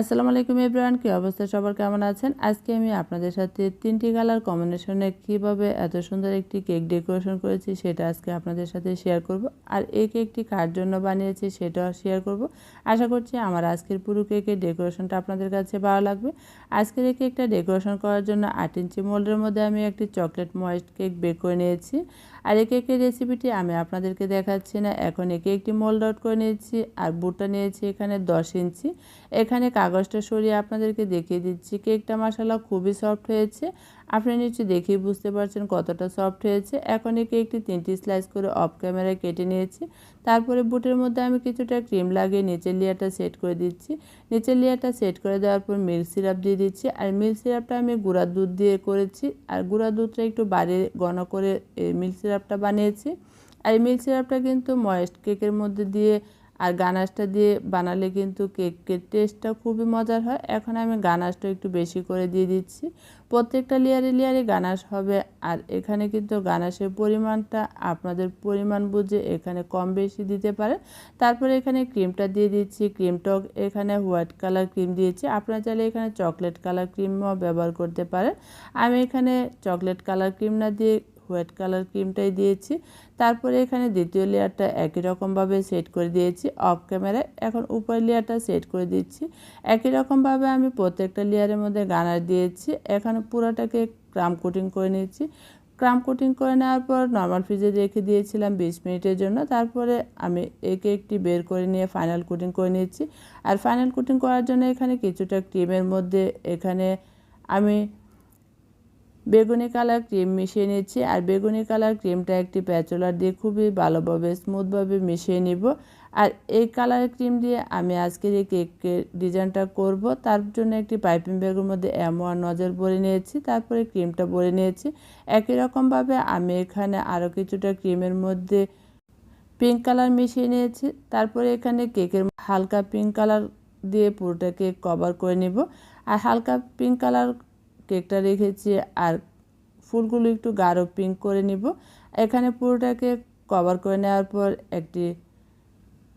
আসসালামু আলাইকুম এভরিওয়ান, কী অবস্থা? সবার কেমন আছেন? আজকে আমি আপনাদের সাথে তিনটি কালার কম্বিনেশনে কীভাবে এত সুন্দর একটি কেক ডেকোরেশন করেছি সেটা আজকে আপনাদের সাথে শেয়ার করব। আর এই কেকটি কার জন্য বানিয়েছি সেটাও শেয়ার করব। আশা করছি আমার আজকের পুরো কেকের ডেকোরেশনটা আপনাদের কাছে ভালো লাগবে। আজকের এই কেকটা ডেকোরেশন করার জন্য আট ইঞ্চি মোল্ডের মধ্যে আমি একটি চকলেট ময়েস্ট কেক বেক করে নিয়েছি। আর এই কেকের রেসিপিটি আমি আপনাদেরকে দেখাচ্ছি না। এখন একে একটি মোল্ড আউট করে নিয়েছি আর বুটটা নিয়েছি এখানে দশ ইঞ্চি। এখানে কাগজটা সরিয়ে আপনাদেরকে দেখিয়ে দিচ্ছি। কেকটা মশালা খুবই সফট হয়েছে। আপনি নিশ্চয়ই দেখেই বুঝতে পারছেন কতটা সফট হয়েছে। এখন এই কেকটি তিনটি স্লাইস করে অফ ক্যামেরায় কেটে নিয়েছি। তারপরে বুটের মধ্যে আমি কিছুটা ক্রিম লাগিয়ে নিচের লেয়ারটা সেট করে দিচ্ছি। নিচের লেয়ারটা সেট করে দেওয়ার পর মিল্ক সিরাপ দিয়ে দিচ্ছি। আর মিল্ক সিরাপটা আমি গুঁড়া দুধ দিয়ে করেছি। আর গুঁড়া দুধটা একটু বাড়িয়ে ঘন করে মিল্ক সিরাপটা বানিয়েছি। আর এই মিল্ক সিরাপটা কিন্তু ময়েস্ট কেকের মধ্যে দিয়ে আর গানাশটা দিয়ে বানালে কিন্তু কেকের টেস্টটা খুবই মজার হয়। এখন আমি গানাশটা একটু বেশি করে দিয়ে দিচ্ছি। প্রত্যেকটা লেয়ারে লেয়ারে গানাশ হবে আর এখানে কিন্তু গানাশের পরিমাণটা আপনাদের পরিমাণ বুঝে এখানে কম বেশি দিতে পারে তারপরে এখানে ক্রিমটা দিয়ে দিচ্ছি। ক্রিমটাও এখানে হোয়াইট কালার ক্রিম দিয়েছি। আপনারা চাইলে এখানে চকলেট কালার ক্রিমও ব্যবহার করতে পারেন। আমি এখানে চকলেট কালার ক্রিম না দিয়ে হোয়াইট কালার ক্রিমটাই দিয়েছি। তারপরে এখানে দ্বিতীয় লেয়ারটা একই রকমভাবে সেট করে দিয়েছি। অফ ক্যামেরায় এখন উপর লেয়ারটা সেট করে দিচ্ছি। একই রকমভাবে আমি প্রত্যেকটা লেয়ারের মধ্যে গানার দিয়েছি। এখানে পুরোটাকে ক্রাম কোটিং করে নিয়েছি ক্রাম কোটিং করে নেওয়ার পর নর্মাল ফ্রিজে রেখে দিয়েছিলাম বিশ মিনিটের জন্য। তারপরে আমি একে একটি বের করে নিয়ে ফাইনাল কোটিং করে নিয়েছি আর ফাইনাল কোটিং করার জন্য এখানে কিছুটা ক্রিমের মধ্যে এখানে আমি বেগুনি কালার ক্রিম মিশিয়ে নিচ্ছি, আর বেগুনি কালার ক্রিমটা একটি প্যাচুলার দিয়ে খুবই ভালোভাবে, স্মুথভাবে মিশিয়ে নিব। আর এই কালার ক্রিম দিয়ে আমি আজকের এই কেকের ডিজাইনটা করব। তার জন্য একটি পাইপিং ব্যাগের মধ্যে ওয়ান নজর ভরে নিয়েছি, তারপরে ক্রিমটা ভরে নিয়েছি। একই রকমভাবে আমি এখানে আরও কিছুটা ক্রিমের মধ্যে পিঙ্ক কালার মিশিয়ে নিয়েছি, তারপরে এখানে কেকের হালকা পিঙ্ক কালার দিয়ে পুরোটা কেক কভার করে নিব। আর হালকা পিঙ্ক কালার কেকটা রেখেছি আর ফুলগুলো একটু গাঢ় পিঙ্ক করে নিব। এখানে পুরোটাকে কভার করে নেওয়ার পর একটি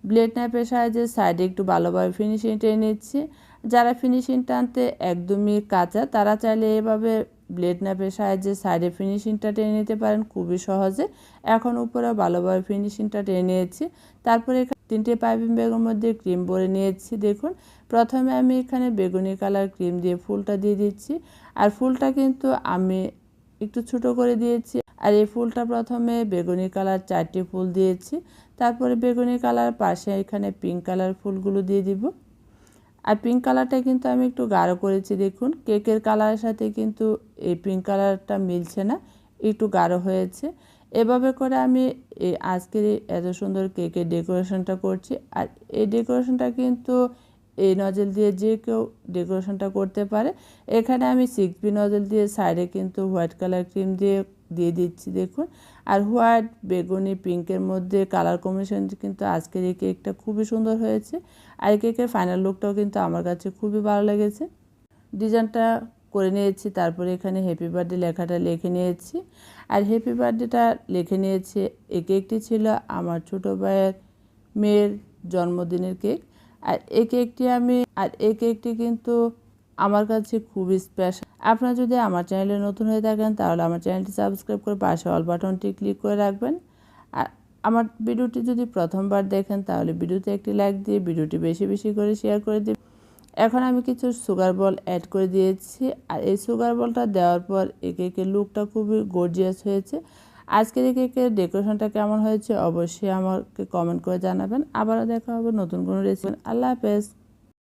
ব্লেড ন্যাপের সাহায্যে সাইডে একটু ভালোভাবে ফিনিশিং টেনে নিচ্ছি। যারা ফিনিশিং টানতে একদমই কাঁচা, তারা চাইলে এভাবে ব্লেড ন্যাপের সাহায্যে সাইডে ফিনিশিংটা টেনে নিতে পারেন, খুবই সহজে। এখন উপরে ভালোভাবে ফিনিশিংটা টেনে নিয়েছি। তারপরে তিনটে পাইপিং ব্যাগের মধ্যে ক্রিম ভরে নিয়েছি। দেখুন, প্রথমে আমি এখানে বেগুনি কালার ক্রিম দিয়ে ফুলটা দিয়ে দিচ্ছি। আর ফুলটা কিন্তু আমি একটু ছোট করে দিয়েছি। আর এই ফুলটা প্রথমে বেগুনি কালার চারটি ফুল দিয়েছি। তারপরে বেগুনি কালার পাশে এখানে পিঙ্ক কালার ফুলগুলো দিয়ে দিব। আর পিঙ্ক কালারটা কিন্তু আমি একটু গাঢ় করেছি, দেখুন। কেকের কালারের সাথে কিন্তু এই পিঙ্ক কালারটা মিলছে না, একটু গাঢ় হয়েছে। এভাবে করে আমি এই আজকের এত সুন্দর কেকের ডেকোরেশনটা করছি। আর এই ডেকোরেশনটা কিন্তু এই নজল দিয়ে যে কেউ ডেকোরেশনটা করতে পারে। এখানে আমি সিক্স বি নজল দিয়ে সাইডে কিন্তু হোয়াইট কালার ক্রিম দিয়ে দিয়ে দিচ্ছি, দেখুন। আর হোয়াইট বেগুনি পিঙ্কের মধ্যে কালার কম্বিনেশন কিন্তু আজকের এই কেকটা খুবই সুন্দর হয়েছে। আর এই কেকের ফাইনাল লুকটাও কিন্তু আমার কাছে খুবই ভালো লেগেছে। ডিজাইনটা করে নিয়েছি, তারপরে এখানে হ্যাপি বার্থডে লেখাটা লিখে নিয়েছি। আর হ্যাপি বার্থডেটা লিখে নিয়েছি, এই কেকটি ছিল আমার ছোটো ভাইয়ের মেয়ের জন্মদিনের কেক আর এই কেকটি আমি, আর এই কেকটি কিন্তু আমার কাছে খুবই স্পেশাল আপনারা যদি আমার চ্যানেলে নতুন হয়ে থাকেন, তাহলে আমার চ্যানেলটি সাবস্ক্রাইব করে পাশে অল বাটনটি ক্লিক করে রাখবেন। আর আমার ভিডিওটি যদি প্রথমবার দেখেন, তাহলে ভিডিওতে একটি লাইক দিয়ে ভিডিওটি বেশি বেশি করে শেয়ার করে দিন এখন আমি কিছু সুগার বল অ্যাড করে দিয়েছি। আর এই সুগার বলটা দেওয়ার পর একে একে লুকটা খুবই গর্জিয়াস হয়েছে। আজকের এই কেকের ডেকোরেশনটা কেমন হয়েছে অবশ্যই আমাকে কমেন্ট করে জানাবেন। আবারও দেখা হবে নতুন কোনো রেসিপি আল্লাহ হাফেজ।